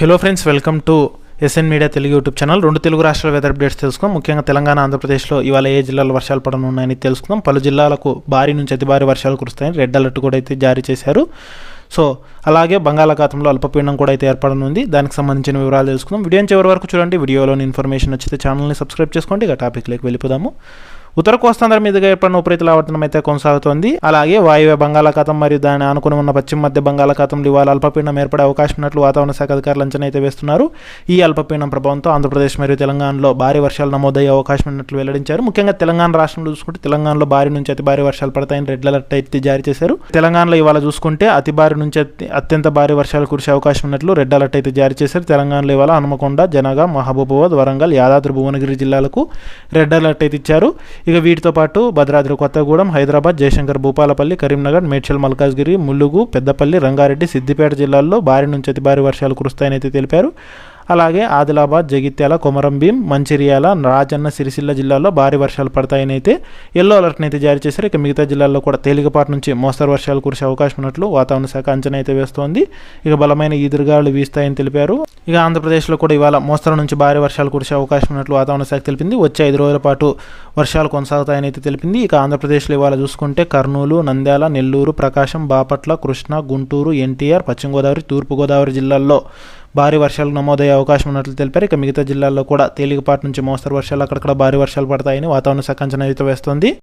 Hello friends welcome to SN media Telugu YouTube channel రెండు తెలుగు రాష్ట్రాల weather updates తెలుసుకుందాం. ముఖ్యంగా తెలంగాణ ఆంధ్రప్రదేశ్లో ఇవాళ ఏ జిల్లాలో వర్షాలు పడనున్నాయని తెలుసుకుందాం. పలు జిల్లాలకు భారీ నుంచి అతి భారీ వర్షాలు కురుస్తాయని రెడ్ అలర్ట్ కూడా అయితే జారీ చేశారు. సో అలాగే బంగాళాఖాతంలో అల్పపీడనం కూడా అయితే ఏర్పడనుంది. దానికి సంబంధించిన వివరాలు తెలుసుకుందాం. వీడియోని చివరి వరకు చూడండి. వీడియోలోని ఇన్ఫర్మేషన్ వచ్చితే ఛానల్ని సబ్స్క్రైబ్ చేసుకోండి. ఇక టాపిక్లోకి వెళ్ళిపోదాము. ఉత్తర కోస్తాంధ్ర మీదుగా ఏర్పడిన ఉపరితల ఆవర్తనం అయితే కొనసాగుతోంది. అలాగే వాయువ్య బంగాళాఖాతం మరియు దాని ఆనుకుని ఉన్న పశ్చిమ మధ్య బంగాళాఖాతంలో ఇవాళ అల్పపీడనం ఏర్పడే అవకాశం ఉన్నట్లు వాతావరణ శాఖ అధికారులు అంచనా అయితే వేస్తున్నారు. ఈ అల్పపీడనం ప్రభావంతో ఆంధ్రప్రదేశ్ మరియు తెలంగాణలో భారీ వర్షాలు నమోదయ్యే అవకాశం ఉన్నట్లు వెల్లడించారు. ముఖ్యంగా తెలంగాణ రాష్ట్రంలో చూసుకుంటే తెలంగాణలో భారీ నుంచి అతి భారీ వర్షాలు పడతాయని రెడ్ అలర్ట్ అయితే జారీ చేశారు. తెలంగాణలో ఇవాళ చూసుకుంటే అతి భారీ నుంచి అత్యంత భారీ వర్షాలు కురిసే అవకాశం ఉన్నట్లు రెడ్ అలర్ట్ అయితే జారీ చేశారు. తెలంగాణలో ఇవాళ హనుమకొండ జనగా మహబూబాబాద్ వరంగల్ యాదాద్రి భువనగిరి జిల్లాలకు రెడ్ అలర్ట్ అయితే ఇచ్చారు. ఇక వీటితో పాటు భద్రాద్రి కొత్తగూడెం హైదరాబాద్ జయశంకర్ భూపాలపల్లి కరీంనగర్ మేడ్చల్ మల్కాజ్గిరి ములుగు పెద్దపల్లి రంగారెడ్డి సిద్దిపేట జిల్లాల్లో భారీ నుంచి అతి భారీ వర్షాలు కురుస్తాయని అయితే తెలిపారు. అలాగే ఆదిలాబాద్ జగిత్యాల కొమరంభీం మంచిర్యాల రాజన్న సిరిసిల్ల జిల్లాల్లో భారీ వర్షాలు పడతాయని అయితే ఎల్లో అలర్ట్ని అయితే జారీ చేశారు. ఇక మిగతా జిల్లాల్లో కూడా తేలికపాటి నుంచి మోస్తరు వర్షాలు కురిసే అవకాశం ఉన్నట్లు వాతావరణ శాఖ అంచనా అయితే వేస్తోంది. ఇక బలమైన ఈదురుగాలు వీస్తాయని తెలిపారు. ఇక ఆంధ్రప్రదేశ్లో కూడా ఇవాళ మోస్తరు నుంచి భారీ వర్షాలు కురిసే అవకాశం ఉన్నట్లు వాతావరణ శాఖ తెలిపింది. వచ్చే ఐదు రోజుల పాటు వర్షాలు కొనసాగుతాయని అయితే తెలిపింది. ఇక ఆంధ్రప్రదేశ్లో ఇవాళ చూసుకుంటే కర్నూలు నంద్యాల నెల్లూరు ప్రకాశం బాపట్ల కృష్ణా గుంటూరు ఎన్టీఆర్ పశ్చిమ గోదావరి తూర్పు గోదావరి జిల్లాల్లో భారీ వర్షాలు నమోదయ్యే అవకాశం ఉన్నట్లు తెలిపారు. ఇక మిగతా జిల్లాల్లో కూడా తేలికపాటి నుంచి మోస్తరు వర్షాలు అక్కడక్కడ భారీ వర్షాలు పడతాయని వాతావరణ శాఖ అంచనా అయితే వేస్తోంది.